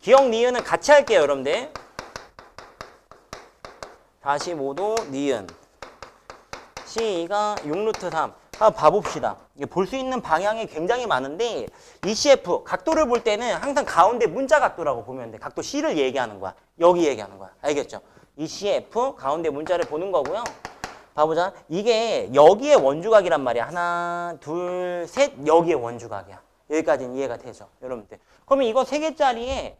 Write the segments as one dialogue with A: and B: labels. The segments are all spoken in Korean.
A: 기억 니은은 같이 할게요, 여러분들. 45도 니은. C가 6루트 3. 한번 봐봅시다. 볼 수 있는 방향이 굉장히 많은데 ECF 각도를 볼 때는 항상 가운데 문자 각도라고 보면 돼. 각도 C를 얘기하는 거야. 여기 얘기하는 거야. 알겠죠? ECF 가운데 문자를 보는 거고요. 봐보자. 이게 여기에 원주각이란 말이야. 하나, 둘, 셋. 여기에 원주각이야. 여기까지는 이해가 되죠, 여러분들. 그러면 이거 세 개짜리에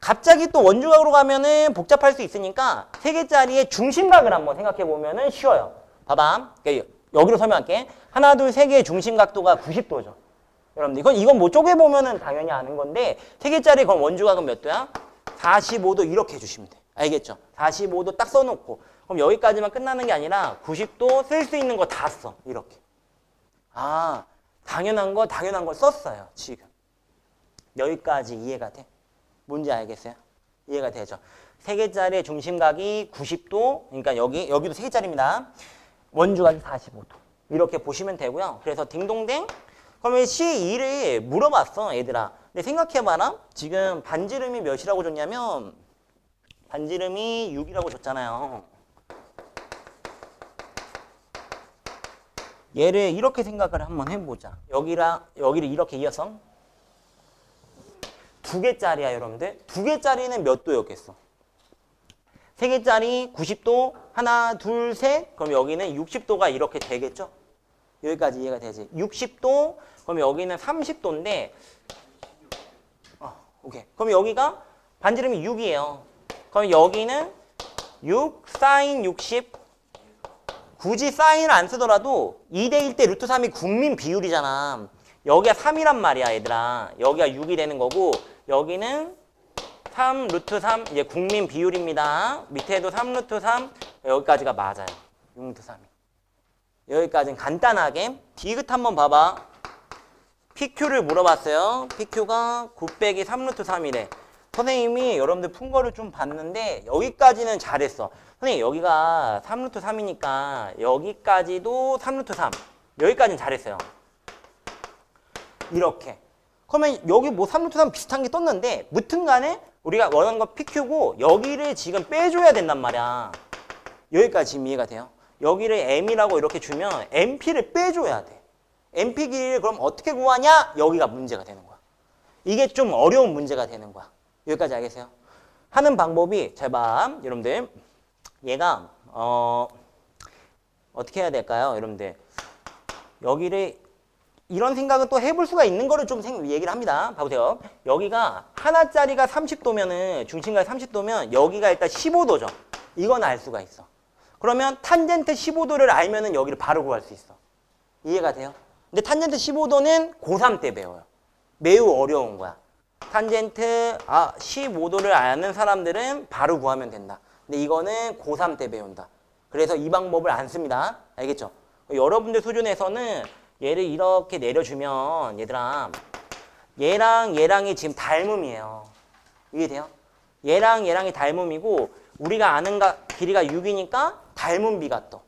A: 갑자기 또 원주각으로 가면은 복잡할 수 있으니까 세 개짜리의 중심각을 한번 생각해 보면은 쉬워요. 봐봐. 여기로 설명할게. 하나, 둘, 세 개의 중심각도가 90도죠. 여러분들 이건 이건 뭐 쪼개 보면은 당연히 아는 건데 세 개짜리 그럼 원주각은 몇 도야? 45도 이렇게 해주시면 돼. 알겠죠? 45도 딱 써놓고 그럼 여기까지만 끝나는 게 아니라 90도 쓸 수 있는 거 다 써. 이렇게. 아 당연한 거 당연한 걸 썼어요. 지금. 여기까지 이해가 돼? 뭔지 알겠어요? 이해가 되죠? 세 개짜리의 중심각이 90도, 그러니까 여기 여기도 세 개짜리입니다. 원주각이 45도. 이렇게 보시면 되고요. 그래서 딩동댕. 그러면 C2를 물어봤어, 얘들아. 근데 생각해봐라. 지금 반지름이 몇이라고 줬냐면 반지름이 6이라고 줬잖아요. 얘를 이렇게 생각을 한번 해보자. 여기랑 여기를 이렇게 이어서 두 개짜리야, 여러분들. 두 개짜리는 몇 도였겠어? 세 개짜리 90도, 하나, 둘, 셋. 그럼 여기는 60도가 이렇게 되겠죠? 여기까지 이해가 되지. 60도, 그럼 여기는 30도인데, 어, 오케이. 그럼 여기가 반지름이 6이에요. 그럼 여기는 6, 사인 60. 굳이 사인을 안 쓰더라도 2대1 대 루트 3이 국민 비율이잖아. 여기가 3이란 말이야, 얘들아. 여기가 6이 되는 거고, 여기는 3 루트 3 이제 국민 비율입니다. 밑에도 3 루트 3 여기까지가 맞아요. 6 루트 3이. 여기까지는 간단하게 디귿 한번 봐봐. PQ를 물어봤어요. PQ가 9 빼기 3 루트 3이래. 선생님이 여러분들 푼 거를 좀 봤는데 여기까지는 잘했어. 선생님 여기가 3 루트 3이니까 여기까지도 3 루트 3. 여기까지는 잘했어요. 이렇게. 그러면 여기 뭐 3루트 3 비슷한 게 떴는데 무튼 간에 우리가 원하는 거 PQ고 여기를 지금 빼줘야 된단 말이야. 여기까지 이해가 돼요? 여기를 M이라고 이렇게 주면 MP를 빼줘야 돼. MP 길이를 그럼 어떻게 구하냐? 여기가 문제가 되는 거야. 이게 좀 어려운 문제가 되는 거야. 여기까지 알겠어요? 하는 방법이 잘 봐. 여러분들. 얘가 어 어떻게 해야 될까요? 여러분들. 여기를 이런 생각은 또 해볼 수가 있는 거를 좀 생, 얘기를 합니다. 봐보세요. 여기가 하나짜리가 30도면은, 중심각이 30도면 여기가 일단 15도죠. 이건 알 수가 있어. 그러면 탄젠트 15도를 알면은 여기를 바로 구할 수 있어. 이해가 돼요? 근데 탄젠트 15도는 고3 때 배워요. 매우 어려운 거야. 탄젠트 아 15도를 아는 사람들은 바로 구하면 된다. 근데 이거는 고3 때 배운다. 그래서 이 방법을 안 씁니다. 알겠죠? 여러분들 수준에서는 얘를 이렇게 내려주면 얘들아 얘랑 얘랑이 지금 닮음이에요. 이해돼요? 얘랑 얘랑이 닮음이고 우리가 아는 가, 길이가 6이니까 닮은 비가 떠.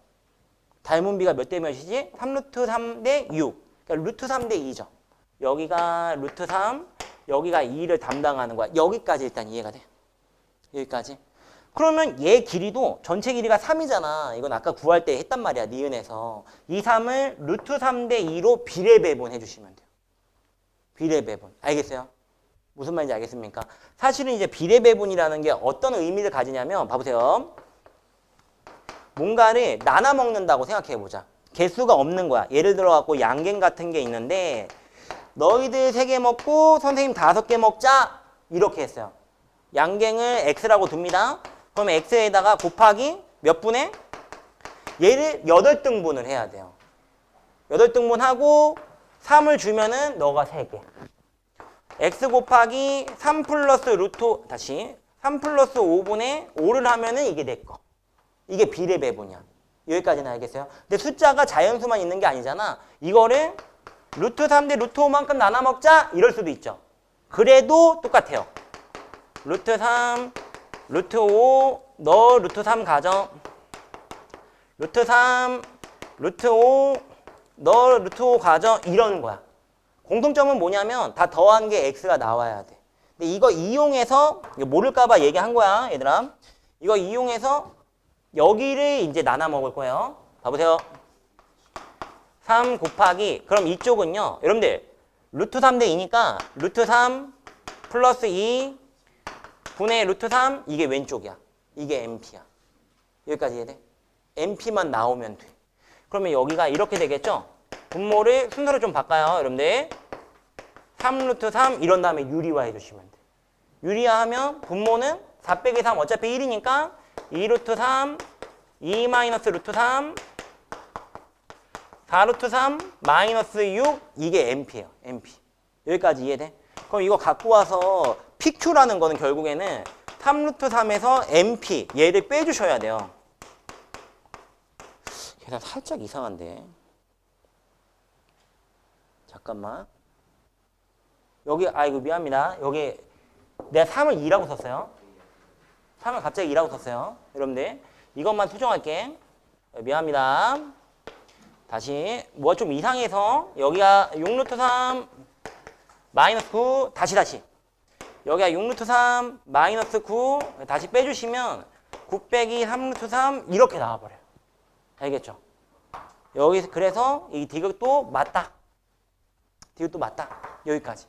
A: 닮은 비가 몇 대 몇이지? 3루트 3 대 6. 그러니까 루트 3 대 2죠. 여기가 루트 3, 여기가 2를 담당하는 거야. 여기까지 일단 이해가 돼. 여기까지. 그러면 얘 길이도 전체 길이가 3이잖아. 이건 아까 구할 때 했단 말이야. 니은에서. 이 3을 루트 3 대 2로 비례 배분 해 주시면 돼요. 비례 배분. 알겠어요? 무슨 말인지 알겠습니까? 사실은 이제 비례 배분이라는 게 어떤 의미를 가지냐면 봐보세요. 뭔가를 나눠 먹는다고 생각해 보자. 개수가 없는 거야. 예를 들어 갖고 양갱 같은 게 있는데 너희들 세 개 먹고 선생님 다섯 개 먹자 이렇게 했어요. 양갱을 x라고 둡니다. 그럼 x에다가 곱하기 몇 분의 얘를 8등분을 해야 돼요. 8등분 하고 3을 주면은 너가 3개. x 곱하기 3 플러스 루트 다시 3 플러스 5분의 5를 하면은 이게 내 거. 이게 비례 배분이야. 여기까지는 알겠어요? 근데 숫자가 자연수만 있는 게 아니잖아. 이거를 루트 3 대 루트 5만큼 나눠 먹자 이럴 수도 있죠. 그래도 똑같아요. 루트 3, 루트 5, 너 루트 3 가져. 루트 3, 루트 5, 너 루트 5 가져. 이런 거야. 공통점은 뭐냐면 다 더한 게 x가 나와야 돼. 근데 이거 이용해서 이거 모를까봐 얘기한 거야, 얘들아. 이거 이용해서 여기를 이제 나눠 먹을 거예요. 봐보세요. 3 곱하기 그럼 이쪽은요. 여러분들 루트 3 대 2니까 루트 3 플러스 2 분의 루트 3 이게 왼쪽이야. 이게 MP야. 여기까지 이해돼? MP만 나오면 돼. 그러면 여기가 이렇게 되겠죠? 분모를 순서를 좀 바꿔요, 여러분들. 3 루트 3 이런 다음에 유리화 해주시면 돼. 유리화 하면 분모는 4 빼기 3 어차피 1이니까 2 루트 3 2 마이너스 루트 3 4 루트 3 마이너스 6 이게 MP예요. MP. 여기까지 이해돼? 그럼 이거 갖고 와서 PQ라는 거는 결국에는 3 루트 3에서 MP 얘를 빼주셔야 돼요. 계산 살짝 이상한데. 잠깐만. 여기 아이고 미안합니다. 여기 내가 3을 2라고 썼어요. 3을 갑자기 2라고 썼어요. 여러분들 이것만 수정할게. 미안합니다. 다시 뭐가 좀 이상해서 여기가 6루트 3 마이너스 9 다시 다시 여기가 6루트 3 마이너스 9 다시 빼주시면 9 빼기 3루트 3 이렇게 나와버려요. 알겠죠? 여기 그래서 이 디귿도 맞다. 디귿도 맞다. 여기까지.